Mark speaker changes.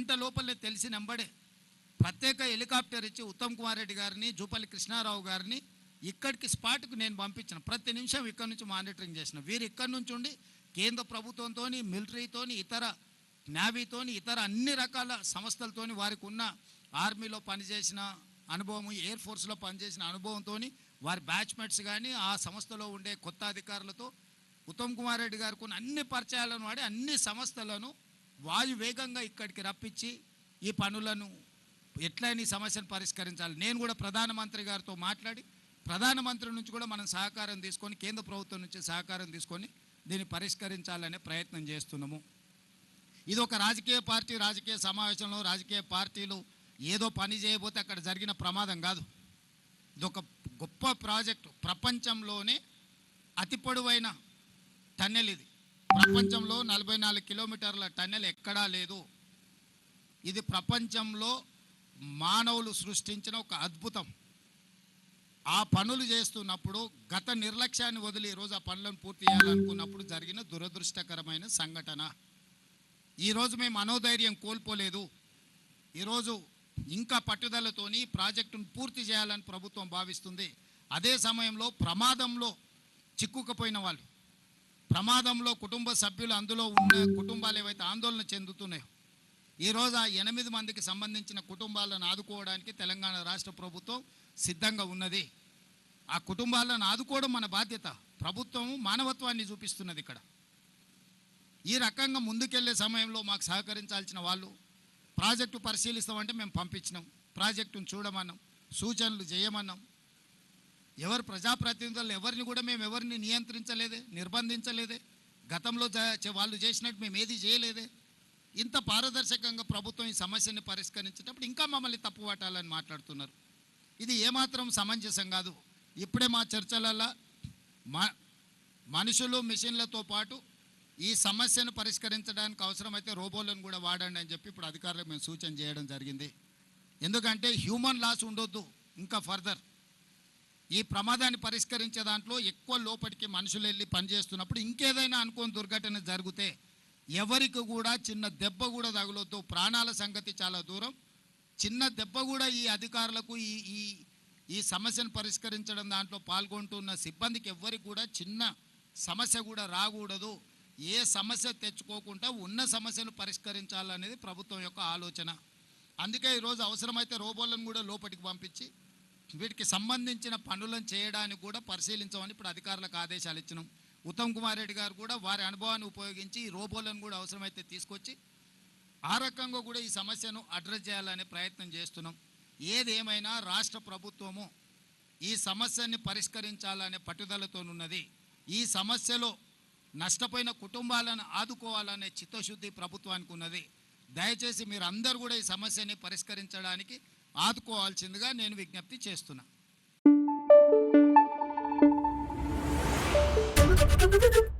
Speaker 1: గంట లోపలే తెలిసి నంబడే ప్రత్యేక హెలికాప్టర్ ఇచ్చి ఉత్తమ్ కుమార్ రెడ్డి గారిని జూపల్లి కృష్ణారావు గారిని ఇక్కడికి స్పాట్కు నేను పంపించిన. ప్రతి నిమిషం ఇక్కడ నుంచి మానిటరింగ్ చేసిన. వీరు ఇక్కడి నుంచి ఉండి కేంద్ర ప్రభుత్వంతో మిలిటరీతోని ఇతర నేవీతోని ఇతర అన్ని రకాల సంస్థలతో వారికి ఉన్న ఆర్మీలో పనిచేసిన అనుభవం ఎయిర్ ఫోర్స్లో పనిచేసిన అనుభవంతో వారి బ్యాచ్మెట్స్ కానీ ఆ సంస్థలో ఉండే కొత్త అధికారులతో ఉత్తమ్ కుమార్ రెడ్డి గారికి ఉన్న అన్ని పరిచయాలను వాడి అన్ని సంస్థలను వాయు వేగంగా ఇక్కడికి రప్పించి ఈ పనులను ఎట్లయినా ఈ సమస్యను పరిష్కరించాలి? నేను కూడా ప్రధానమంత్రి గారితో మాట్లాడి ప్రధానమంత్రి నుంచి కూడా మనం సహకారం తీసుకొని కేంద్ర ప్రభుత్వం నుంచి సహకారం తీసుకొని దీన్ని పరిష్కరించాలనే ప్రయత్నం చేస్తున్నాము. ఇది ఒక రాజకీయ పార్టీ రాజకీయ సమావేశంలో రాజకీయ పార్టీలు ఏదో పని చేయబోతే అక్కడ జరిగిన ప్రమాదం కాదు. ఇది ఒక గొప్ప ప్రాజెక్టు. ప్రపంచంలోనే అతి పొడవైన టన్నెల్ ఇది. ప్రపంచంలో నలభై నాలుగు కిలోమీటర్ల టన్నెల్ ఎక్కడా లేదు. ఇది ప్రపంచంలో మానవులు సృష్టించిన ఒక అద్భుతం. ఆ పనులు చేస్తున్నప్పుడు గత నిర్లక్ష్యాన్ని వదిలి ఈరోజు ఆ పనులను పూర్తి చేయాలనుకున్నప్పుడు జరిగిన దురదృష్టకరమైన సంఘటన. ఈరోజు మేము మనోధైర్యం కోల్పోలేదు. ఈరోజు ఇంకా పట్టుదలతోని ప్రాజెక్టును పూర్తి చేయాలని ప్రభుత్వం భావిస్తుంది. అదే సమయంలో ప్రమాదంలో చిక్కుకుపోయిన వాళ్ళు ప్రమాదంలో కుటుంబ సభ్యులు అందులో ఉన్న కుటుంబాలు ఏవైతే ఆందోళన చెందుతున్నాయో ఈరోజు ఆ ఎనిమిది మందికి సంబంధించిన కుటుంబాలను ఆదుకోవడానికి తెలంగాణ రాష్ట్ర ప్రభుత్వం సిద్ధంగా ఉన్నది. ఆ కుటుంబాలను ఆదుకోవడం మన బాధ్యత. ప్రభుత్వం మానవత్వాన్ని చూపిస్తున్నది ఇక్కడ. ఈ రకంగా ముందుకెళ్ళే సమయంలో మాకు సహకరించాల్సిన వాళ్ళు ప్రాజెక్టు పరిశీలిస్తామంటే మేము పంపించినాం. ప్రాజెక్టును చూడమన్నాం. సూచనలు చేయమన్నాం. ఎవరు ప్రజాప్రతినిధులు ఎవరిని కూడా మేము ఎవరిని నియంత్రించలేదే నిర్బంధించలేదే. గతంలో జ- వాళ్ళు చేసినట్టు మేము ఏది చేయలేదే. ఇంత పారదర్శకంగా ప్రభుత్వం ఈ సమస్యని పరిష్కరించేటప్పుడు ఇంకా మమ్మల్ని తప్పు పట్టాలని మాట్లాడుతున్నారు. ఇది ఏమాత్రం సమంజసం కాదు. ఇప్పుడే మా చర్చలలో మా మనుషులు మిషన్లతో పాటు ఈ సమస్యను పరిష్కరించడానికి అవసరమైతే రోబోలను కూడా వాడండి అని చెప్పి ఇప్పుడు అధికారులకు మేము సూచన చేయడం జరిగింది. ఎందుకంటే హ్యూమన్ లాస్ ఉండొద్దు. ఇంకా ఫర్దర్ ఈ ప్రమాదాన్ని పరిష్కరించే దాంట్లో ఎక్కువ లోపలికి మనుషులు వెళ్ళి పనిచేస్తున్నప్పుడు ఇంకేదైనా అనుకోని దుర్ఘటన జరిగితే ఎవరికి కూడా చిన్న దెబ్బ కూడా తగులొద్దు. ప్రాణాల సంగతి చాలా దూరం. చిన్న దెబ్బ కూడా ఈ అధికారులకు ఈ ఈ ఈ సమస్యను పరిష్కరించడం దాంట్లో పాల్గొంటున్న సిబ్బందికి ఎవ్వరికి కూడా చిన్న సమస్య కూడా రాకూడదు. ఏ సమస్య తెచ్చుకోకుండా ఉన్న సమస్యను పరిష్కరించాలనేది ప్రభుత్వం యొక్క ఆలోచన. అందుకే ఈరోజు అవసరమైతే రోబోలను కూడా లోపలికి పంపించి వీటికి సంబంధించిన పనులను చేయడానికి కూడా పరిశీలించమని ఇప్పుడు అధికారులకు ఆదేశాలు ఇచ్చినాం. ఉత్తమ్ కుమార్ రెడ్డి గారు కూడా వారి అనుభవాన్ని ఉపయోగించి ఈ రోబోలను కూడా అవసరమైతే తీసుకొచ్చి ఆ రకంగా కూడా ఈ సమస్యను అడ్రస్ చేయాలనే ప్రయత్నం చేస్తున్నాం. ఏదేమైనా రాష్ట్ర ప్రభుత్వము ఈ సమస్యని పరిష్కరించాలనే పట్టుదలతోనున్నది. ఈ సమస్యలో నష్టపోయిన కుటుంబాలను ఆదుకోవాలనే చిత్తశుద్ధి ప్రభుత్వానికి ఉన్నది. దయచేసి మీరు అందరూ కూడా ఈ సమస్యని పరిష్కరించడానికి ఆదుకోవాల్సిందిగా నేను విజ్ఞప్తి చేస్తున్నా
Speaker 2: Thank you.